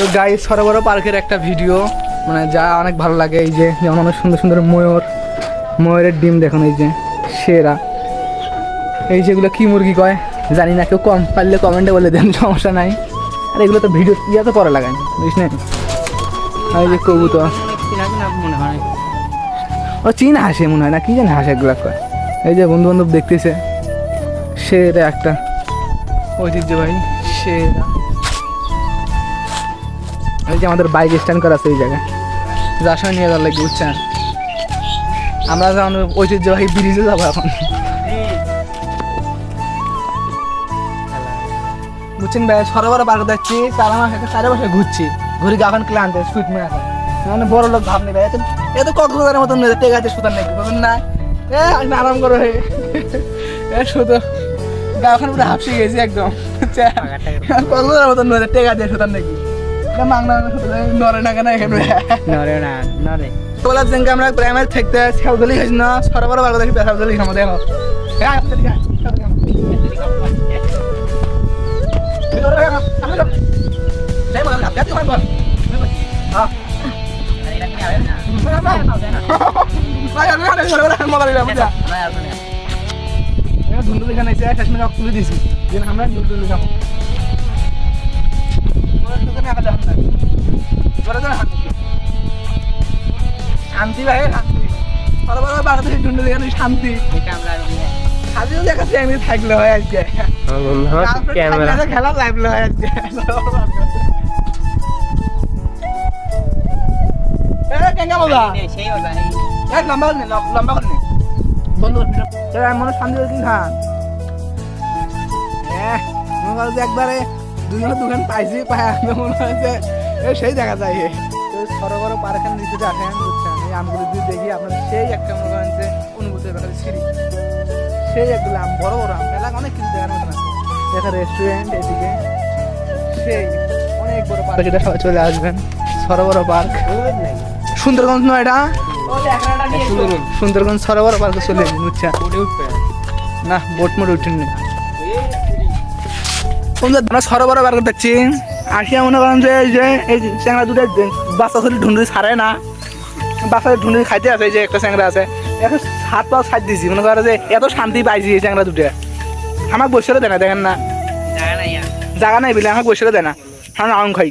তো গাই সরোবর পার্কের একটা ভিডিও মানে যা অনেক ভালো লাগে, এই যে যেমন অনেক সুন্দর সুন্দর ময়ূর, ময়ূরের ডিম দেখুন, এই যে সেরা। এই যেগুলো কি মুরগি কয়? জানি না, কেউ কম পারলে কমেন্টে বলে দেন, সমস্যা নাই। আর এগুলো তো ভিডিও ইয়া তো করা লাগায় বুঝিস না আর যে কবুতর। ও চীন হাসে মনে হয় না, কি জানি হাসে এগুলো কয়। এই যে বন্ধু বান্ধব দেখতেছে, সেরা একটা। ঐতিহ্যবাহী, সেরা। এই যে আমাদের বাইক স্ট্যান্ড করা আছে এই জায়গায়। যার সময় নিয়ে যাওয়ার লাগবে বুঝছেন? আমরা যেমন ঐতিহ্যবাহী ব্রিজে যাব এখন। বুঝছেন ভাই সরোবর পার্ক যাচ্ছি চার মাস একটা চারে বসে ঘুরছি। ঘুরি এখন ক্লান্ত সুইট মেয়ে মানে বড় লোক ভাব নেবে এত এত কক্সবাজারের মতন নেই টেক আছে সুতার নাকি বুঝুন না? এ আমি আরাম করো হে এ শুধু গাওখান পুরো হাফসে গেছি একদম। কক্সবাজারের মতন টেক আছে সুতার নাকি। এটা মাংনা নরে না কেন এখানে? নরে না নরে তোলা যেনকে আমরা প্রাইমারি থাকতে সাউদলি খাইছি না সরোবর পার্ক দেখি সাউদলি খামো দেখো এ, শান্তি ভাই শান্তি। বড় বড় বাংলাদেশে ঢুন্ডে দেখানো শান্তি। খালিও দেখাচ্ছে এমনি থাকলে হয় আজকে। ক্যামেরা খেলা লাইভলে হয় আজকে। লম্বা করে লম্বা করে। বন্ধ মনে শান্তি একবারে দুজনের দোকান পাইছি পাই আমি মনে হয় যে সেই দেখা যায়। সরোবর পার্কের নিচে আসেন বুঝছেন? এই আমগুলো দিয়ে দেখি আপনার সেই একটা মনে করেন যে অনুভূতি ব্যাপারে সিঁড়ি সেই একগুলো আম বড় বড় আম এলাকা অনেক কিছু দেখার মতন আছে। দেখা রেস্টুরেন্ট এদিকে সেই অনেক বড় পার্ক এটা সবাই চলে আসবেন। সরোবর পার্ক সুন্দরগঞ্জ নয় এটা? সুন্দরগঞ্জ সরোবর পার্কে চলে যাবেন বুঝছেন? না বোট মোট উঠেন আমরা সরোবর পার্কে দেখছি। আসিয়া মনে করেন যে এই যে, এই চ্যাংরা দুটো বাচ্চা ঢুন্ডুরি ছাড়ে না। বাচ্চা ধুনে খাইতে আছে যে একটা চ্যাংরা আছে। এখন হাত পাও সাইড দিছি মনে করো যে এত শান্তি পাইছি এই চ্যাংরা দুটো আমাকে বসে দেয় না দেখেন না। জায়গা নাই বলে আমাকে বসে দেয় না আমরা আম খাই।